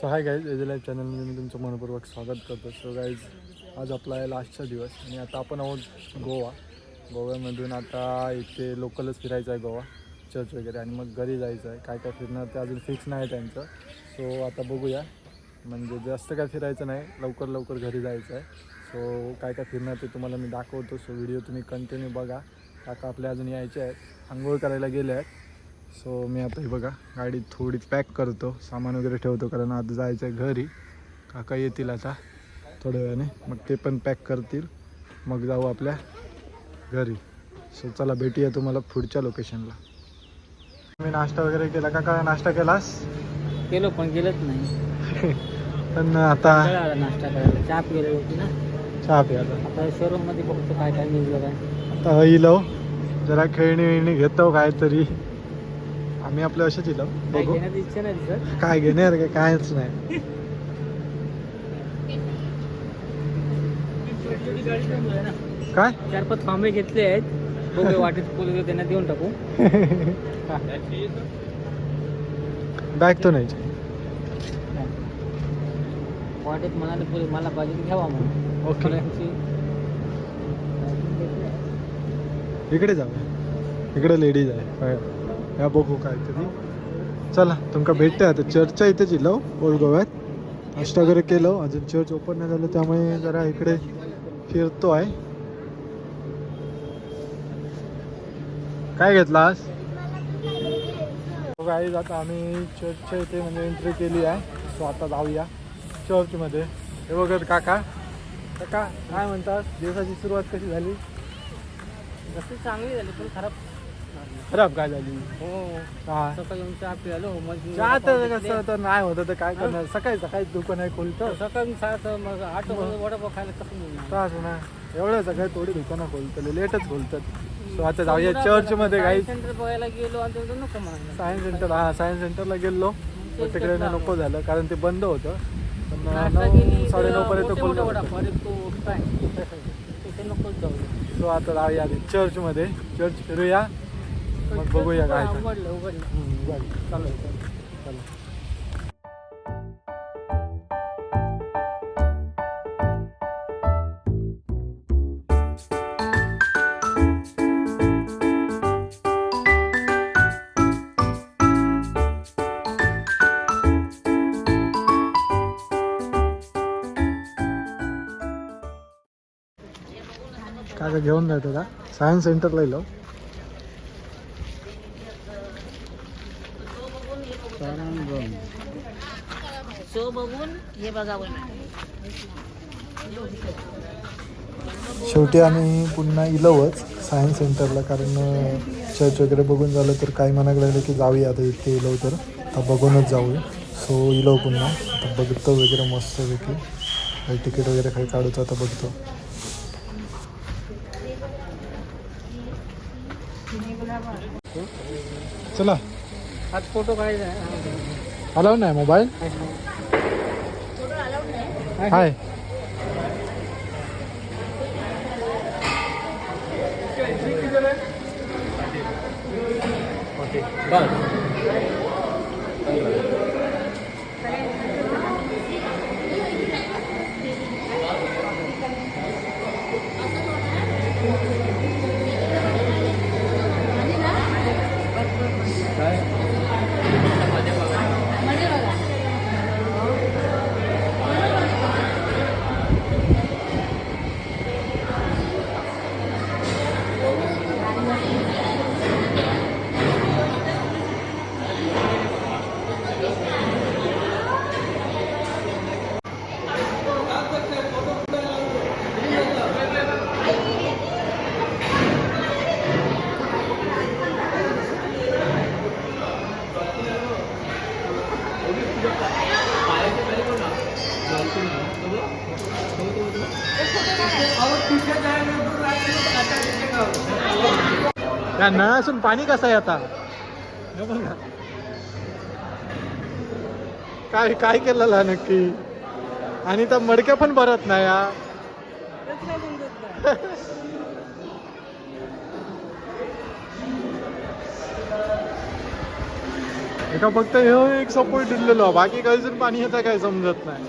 So hi guys age life चॅनलमध्ये मी तुमचं मनपूर्वक स्वागत करतो. सो गाईज आज आपला आहे लास्टचा दिवस आणि आता आपण आहोत गोवा. गोव्यामधून आता इथे लोकलच फिरायचं आहे गोवा चर्च वगैरे आणि मग घरी जायचं आहे. काय काय फिरणार ते अजून फिक्स नाही त्यांचं. सो आता बघूया. म्हणजे जास्त काय फिरायचं नाही लवकर लवकर घरी जायचं आहे. सो काय काय फिरणार ते तुम्हाला मी दाखवतो. सो व्हिडिओ तुम्ही कंटिन्यू बघा. काका आपले अजून यायचे आहेत. आंघोळ करायला गेले आहेत. सो मी आता हे बघा गाडी थोडी पॅक करतो सामान वगैरे ठेवतो कारण आता जायचं आहे घरी. काका येतील आता थोड्या वेळाने मग ते पण पॅक करतील. मग जाऊ आपल्या घरी. सो चला भेटूया तुम्हाला पुढच्या लोकेशनला मी नाश्ता वगैरे केला? काका नाश्ता केलास? केलो पण गेलंच नाही. पण आता आला नाश्ता करायला. चहा पिलेली होती ना? चहा प्यायला. आता शोरूममध्ये बघतो काय काय निघलं काय. आता येलो जरा खेळणी विळणी घेतो काहीतरी. आम्ही आपल्या असेच काय बघू. इच्छा नाही दिसत काय घेणार काय कायच नाही. काय? चार पाच फांबे घेतले आहेत. बघू वाटेत पोलीस त्यांना देऊन टाकू. बॅग तो नाही. वाटेत म्हणाले पोलीस मला पाहिजे घ्यावा म्हणून. ओके. इकडे जाऊया इकडे लेडीज आहे. ह्या या बघू काहीतरी. चला तुमका भेटते आता. चर्चच्या इथेच इलो ओल्ड गोव्यात नाश्ता वगैरे केलं अजून चर्च ओपन नाही झालं त्यामुळे जरा इकडे फिरतो आहे. काय घेतला आज? गाईज आता आम्ही चर्चच्या इथे म्हणजे एंट्री केली आहे. सो आता जाऊया चर्चमध्ये. हे बघत काका. काका काय म्हणतात? दिवसाची सुरुवात कशी झाली? रस्ते चांगली झाली पण खराब. खराब काय झाली. हो. सकाळी येऊन चहा पिलो मग चहा तर कसं तर नाही होतं तर काय करणार? सकाळी सकाळी दुकान आहे खोलतं सकाळी सात मग आठ वाजता वडापाव खायला कसं मिळणार? त्रास ना. एवढं सकाळी थोडी दुकानं खोलतं लेटच खोलतात. सो आता जाऊया चर्चमध्ये काही सेंटर बघायला गेलो आणि ते नको म्हणाले सायन्स सेंटर हा सायन्स सेंटरला गेलो. पण तिकडे ना नको झालं. कारण ते बंद होतं. पण नऊ साडेनऊ पर्यंत खोललं वडापाव अरे तो काय? नकोच जाऊ. सो आता जाऊया आधी चर्चमध्ये चर्च फिरूया. मग बघूया काय ते. उघडलं उघडलं हम्म, बरं. चालेल चालेल चला काय काय घेऊन जायचं का सायन्स सेंटरला येलो शो हे बघावं शेवटी आम्ही पुन्हा इलोवच सायन्स सेंटरला कारण चर्च वगैरे बघून झालं तर काही मनाकडे लागलं की जाऊया आता इथे इलो तर. आता बघूनच जाऊया. सो इलो पुन्हा. आता बघतो वगैरे मस्त पैकी. काही तिकीट वगैरे काही काढूचं आता बघतो. चला. आज फोटो काढायचा. आहे. अलाव नाही मोबाईल हाय या नळ असून पाणी कसं आहे आता? काय काय केलं नक्की? आणि त्या मडक्या पण भरत नाही या एका फक्त हे एक सपोर्ट दिलेलो. बाकी काही पाणी येतं काय समजत नाही.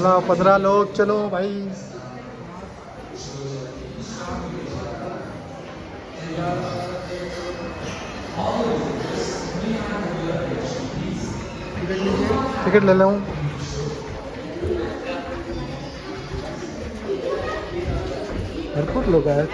चला पंधरा लोग चलो भाई। टिकट ले लो। भरपूर लोग आहेत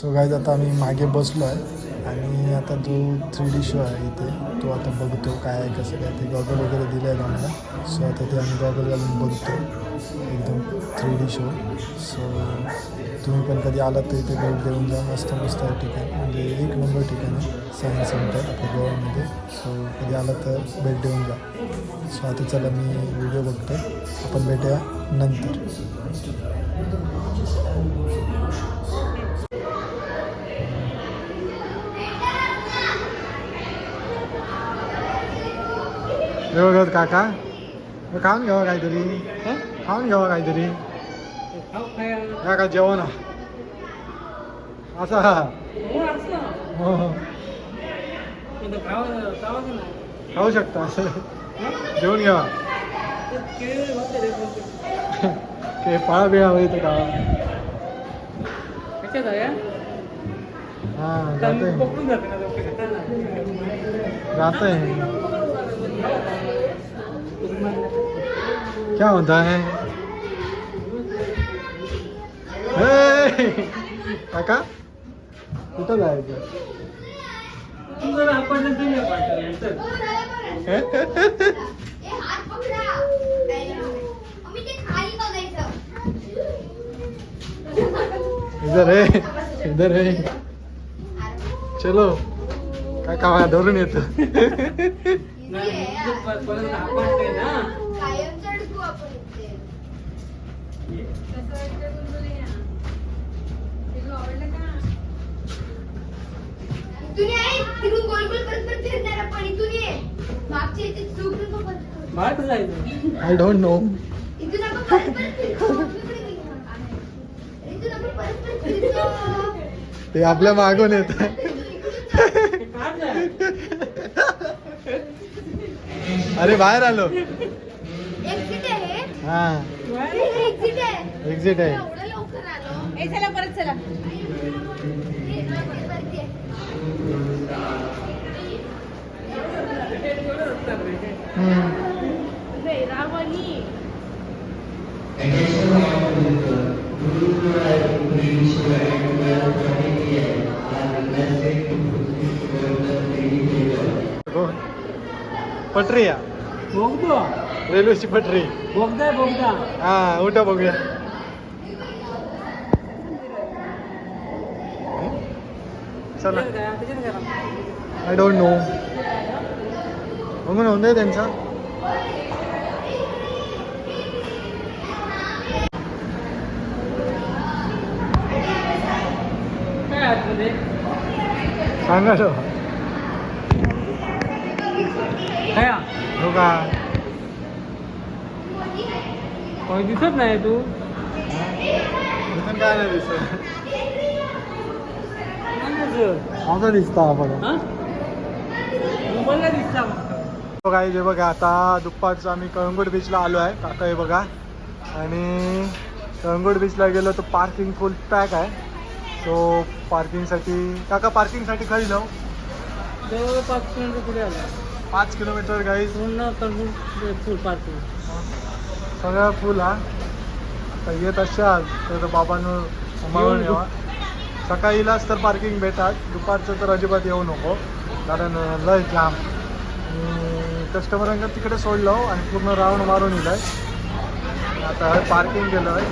सो गाईज आता आम्ही मागे बसलो आहे आणि आता जो थ्री डी शो आहे इथे तो आता बघतो काय आहे कसं काय ते गॉगल वगैरे दिलं आहे आम्हाला. सो आता ते आम्ही गॉगल घालून बघतो. एकदम थ्री डी शो. सो तुम्ही पण कधी आलात तर इथे भेट देऊन जा. मस्त मस्त आहे ठिकाण. म्हणजे एक नंबर ठिकाण आहे. सायन्स सेंटर आपल्या गोव्यामध्ये. सो कधी आलात तर भेट देऊन जा. सो आता चला मी व्हिडिओ बघतो. आपण भेटूया नंतर. हे बघत काका खाऊन घ्यावं काहीतरी खाऊन घ्यावं काहीतरी या का जेवण असा हो खाऊ शकता असं जेवण घ्यावा ते फळा बिळा होईल का हा जाते जाते क्या होता है? काका? कुठं जायचं? इधर है इधर है। चलो काका धरून येतो. कायम चढतो आपण इथे इथून आहे तिकडून गोल गोल परत परत फिरणार आपण इथून ये मागच्या इथे चुकून तो परत करू. आय डोंट नो इथून आपण परत परत फिरतो. इथून आपण परत परत फिरतो. ते आपल्या मागून येत अरे बाहेर आलो. एक्झिट आहे. हा. एक्झिट आहे. एक्झिट हम्म. हो. पटरी. रेल्वेची पटरी हा उठा बघूया. चला. आय डोंट नो बघून होऊन त्यांचा. सांगा तो हो का दिसत नाही तू? काय नाही दिसत माझा दिसता आपण? मोबाईलला दिसता काही हे बघा आता दुपारचं आम्ही कळंगूट बीचला आलो आहे. काका हे बघा. आणि कळंगूट बीचला गेलो तर पार्किंग फुल पॅक आहे. सो पार्किंगसाठी काका पार्किंगसाठी खरी जाऊ. पाच किलोमीटर पुढे आला. पाच किलोमीटर गाई पूर्ण फुल पार्किंग सगळा फुल हा. आता येत असाल तर बाबांनो सांभाळून येवा. सकाळी इलाच तर पार्किंग भेटात दुपारचं तर अजिबात येऊ नको कारण लय जाम. कस्टमरांना तिकडे सोडलो आणि पूर्ण राऊंड मारून इलाय. आता पार्किंग केलं आहे.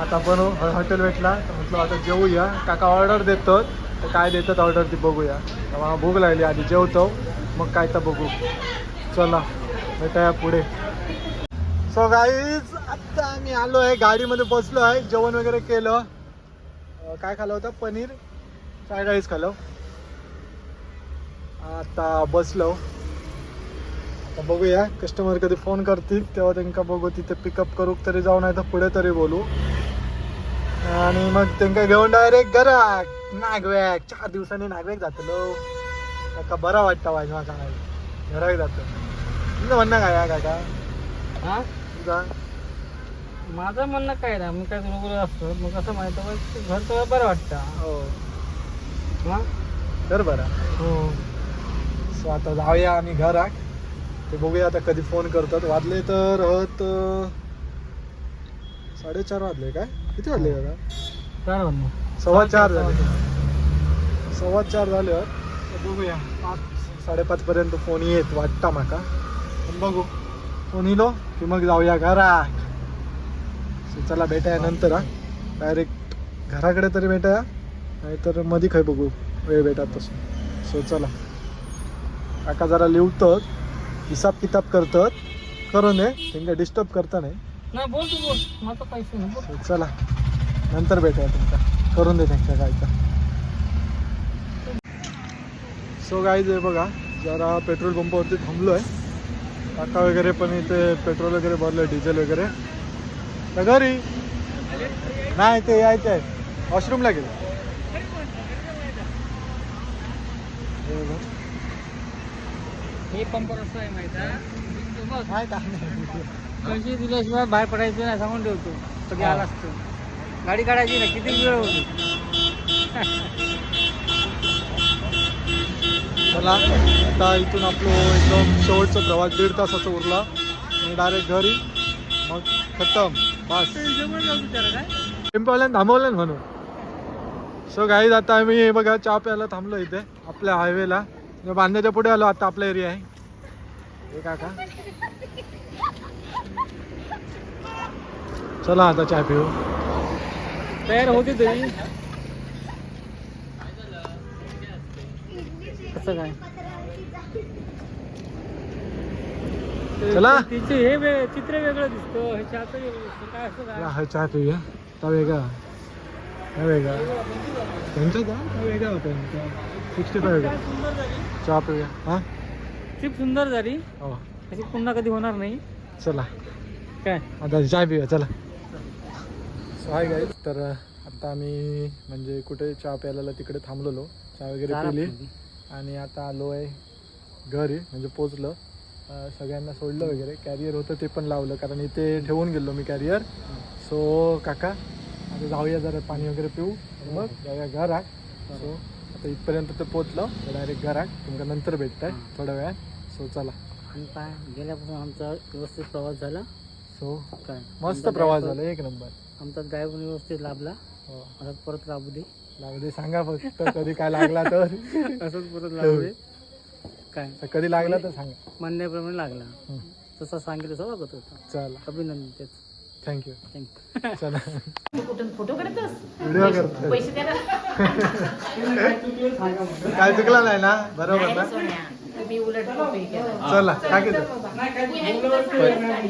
आता पण हॉटेल भेटला. तर म्हटलं आता जेवूया काका ऑर्डर देतो तर काय देतात ऑर्डर ती बघूया. तर मला भूक लागली आधी जेवतो मग काय तर बघू. चला भेटाया पुढे. सो गाईज आत्ता आम्ही आलो आहे गाडीमध्ये बसलो आहे जेवण वगैरे केलं. काय खाल्लं होतं? पनीर. फ्राईड राईस खालो आता बसलो. आता बघूया कस्टमर कधी फोन करतील तेव्हा त्यांना बघू तिथे पिकअप करू तरी जाऊ नाही तर पुढे तरी बोलू. आणि मग त्यांना घेऊन डायरेक्ट घरा नागव्याक चार दिवसांनी नागव्याक जातलो. काका बरा वाटतं वाज माझा घराक जातो. तुझं म्हणणं काय आहे काका? हा? तुझा? माझं म्हणणं काय ना मी काय बरोबर असतो? मग कसं माहिती आहे, घर तर बरं वाटतं. हो. हा? तर बरा. हो. सो आता जाऊया आम्ही घराक ते बघूया आता कधी फोन करतात. वाजले तर हत साडेचार वाजले काय? किती वाजले आता काय म्हणणं सव्वा चार झाले. सव्वा चार झाले हत. तर बघूया. पाच साडेपाच पर्यंत फोन येत वाटता माका. पण बघू. फोन येलो की मग जाऊया घराक सो चला भेटाया नंतर हा. डायरेक्ट घराकडे तरी भेटाया. नाहीतरमध्ये खाय बघू. वेळ भेटत तसं. सो चला. काका जरा लिवतात हिसाब किताब करतात. करून दे त्यांना डिस्टर्ब करता नाही बोल तू बोल. माझं पैसे चला. नंतर भेटूया तुमचा करून दे त्यांच्या गायचा. सो गाईज आहे बघा जरा पेट्रोल पंपावरती थांबलो आहे काका वगैरे पण इथे पेट्रोल वगैरे भरलं डिझेल वगैरे. तर घरी. नाही ते यायचं आहे वॉशरूमला गेलं. हे. हे पंप कसं आहे? माहिती आहे. तू दिल्याशिवाय बाहेर पडायचं नाही सांगून ठेवतो. कधी आला असतो. गाडी काढायची ना किती वेळ होती चला आता इथून आपलं एकदम शेवटचा प्रवास दीड तासाचा उरला. आणि डायरेक्ट घरी. मग खतम. बस. टेम्पोवाल्यानं थांबवलं ना म्हणून. सो गाईज आता आम्ही बघा चहा प्यायला थांबलो इथे आपल्या हायवेला बांधण्याच्या पुढे आलो आता आपला एरिया आहे. हे काका. चला आता चहा पिऊ. तयार होती तरी. कसं काय? ते- चला. तिचे हे वे- चित्र वेगळं दिसतं हे चहाचं वेगळं दिसतं. काय असं काय? हा चहा पिऊया आता वेगळा. हा वेगळा. त्यांचा का? हा वेगळा होता सिक्स्टी फाय वेगळा. सुंदर झाली. चहा पिऊया हा? ट्रिप सुंदर झाली. हो. अशी पुन्हा कधी होणार नाही. चला. काय? आता चहा पिऊया. चला. सो हाय गाईज तर आता आम्ही म्हणजे कुठे चहा प्यायला तिकडे थांबलेलो. चहा वगैरे पिली. आणि आता आलो आहे घरी म्हणजे पोचलं सगळ्यांना सोडलं वगैरे. कॅरियर होतं ते पण लावलं कारण इथे ठेवून गेलो मी कॅरियर सो काका आता जाऊया जरा पाणी वगैरे पिऊ. मग जाऊया घरात. सो आता इथपर्यंत तर पोचलं डायरेक्ट घरात. तुमका नंतर भेटताय थोड्या वेळात. सो चला. आणि काय गेल्यापासून आमचा व्यवस्थित प्रवास झाला. सो काय? मस्त आमचा प्रवास driver- झाला एक नंबर. आमचा ड्रायव्हर व्यवस्थित लाभला. हो. आता परत लाभू दे. लागू दे सांगा फक्त कधी काय लागला तर. असंच परत लागू दे. काय? तर कधी लागला तर सांगा. म्हणण्याप्रमाणे लागला. हं. तसा सांगितलं तसं वागत होता. चला. अभिनंदन. तेच थँक्यू थँक्यू चला. कुठून फोटो काढतोस? व्हिडिओ करतो पैसे काय चुकला नाही ना? बरोबर ना? उलट केला. चला काय केलं?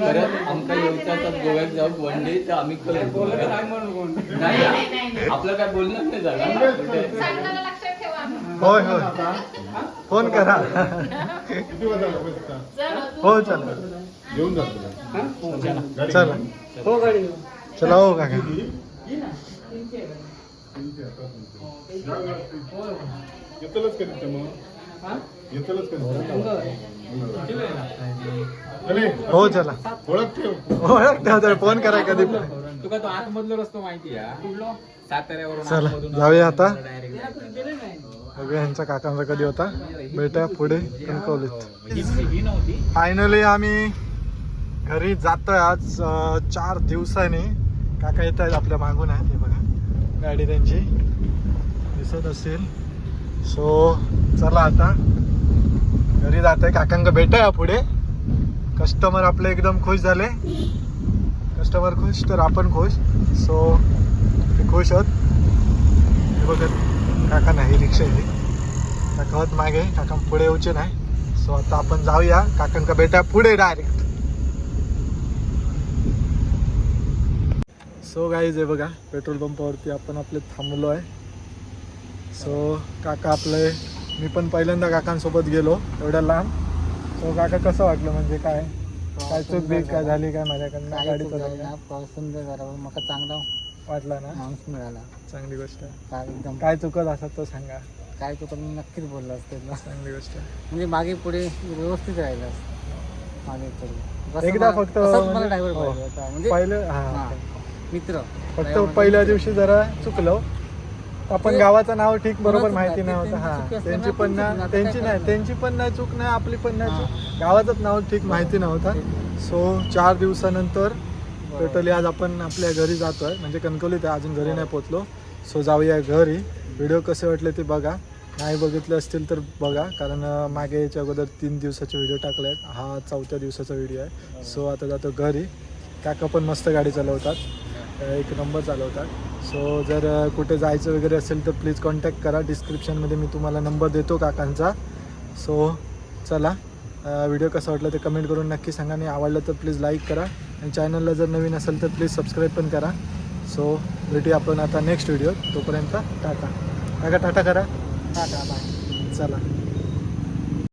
परत आमका येऊचा तर गोव्यात जाऊ वन डे तर आम्ही करू. नाही आपलं काय बोलणं नाही झालं. सांगताना लक्षात ठेवा. होय होय. फोन करा. हो चला. चला. हो गाडी चला हो काका. येतलच कधी मग? येतलच कधी हो चला. ओळख ठेव. ओळख ठेव तर फोन करा कधी तुका तो आतमधलो रस्तो माहिती चला जाऊया आता. बघूया यांचा काकांचा कधी होता. भेटा पुढे कणकवलीत. फायनली आम्ही घरी जातोय आज चार दिवसांनी. काका येत आहेत आपल्या मागून आहेत हे बघा. गाडी त्यांची दिसत असेल. सो चला आता. घरी जात आहे काकांका भेटाया पुढे. कस्टमर आपले एकदम खुश झाले. कस्टमर खुश तर आपण खुश. सो ते खुश आहोत बघत काका नाही रिक्षा येते काका होत मागे काका पुढे येऊचे नाही. सो आता आपण जाऊया. काकांका भेटा पुढे डायरेक्ट सो गाईज आहे बघा पेट्रोल पंपावरती आपण आपले थांबलो आहे सो काका आपले मी पण पहिल्यांदा काकांसोबत गेलो एवढ्या लांब. तो काका कसं वाटलं म्हणजे काय? काय चूक बीक काय झाली. काय माझ्याकडनं? गाडी सुंदर जरा मका चांगला वाटला ना? माणूस मिळाला. चांगली गोष्ट आहे. काय एकदम. काय चुकत असत तो सांगा. काय चुकत मी नक्कीच बोललो असते चांगली गोष्ट आहे. म्हणजे मागे पुढे व्यवस्थित राहिलं असतं. मागे पुढे. एकदा फक्त मला म्हणजे- ड्रायव्हर हो. पाहिजे होता. म्हणजे पहिलं हा हा, मित्र. फक्त पहिल्या दिवशी जरा चुकलो. आपण गावाचं नाव ठीक बरोबर माहिती नाही, नव्हतं ते हा. त्यांची पण ना, त्यांची नाही. त्यांची पण नाही चूक नाही आपली पण नाही. चूक. गावाचंच नाव ठीक माहिती नव्हतं सो चार दिवसानंतर टोटली आज आपण आपल्या घरी जातोय. म्हणजे कणकवलीत आहे अजून घरी नाही पोचलो सो जाऊया घरी. व्हिडिओ कसे वाटले ते बघा. नाही बघितले असतील तर बघा. कारण मागे याच्या अगोदर तीन दिवसाचे व्हिडिओ टाकले आहेत. हा चौथ्या दिवसाचा व्हिडिओ आहे. सो आता जातो घरी. काका पण मस्त गाडी चालवतात. एक नंबर चालवतात. सो जर कुठे जायचं वगैरे असेल तर प्लीज कॉन्टॅक्ट करा. डिस्क्रिप्शनमध्ये मी तुम्हाला नंबर देतो काकांचा. सो चला व्हिडिओ कसा वाटला ते कमेंट करून नक्की सांगा. आणि आवडलं तर प्लीज लाईक करा. आणि चॅनलला जर नवीन असेल तर प्लीज सबस्क्राईब पण करा. सो भेटूया आपण आता नेक्स्ट व्हिडिओ तोपर्यंत टाटा. काका टाटा करा. टाटा बाय चला.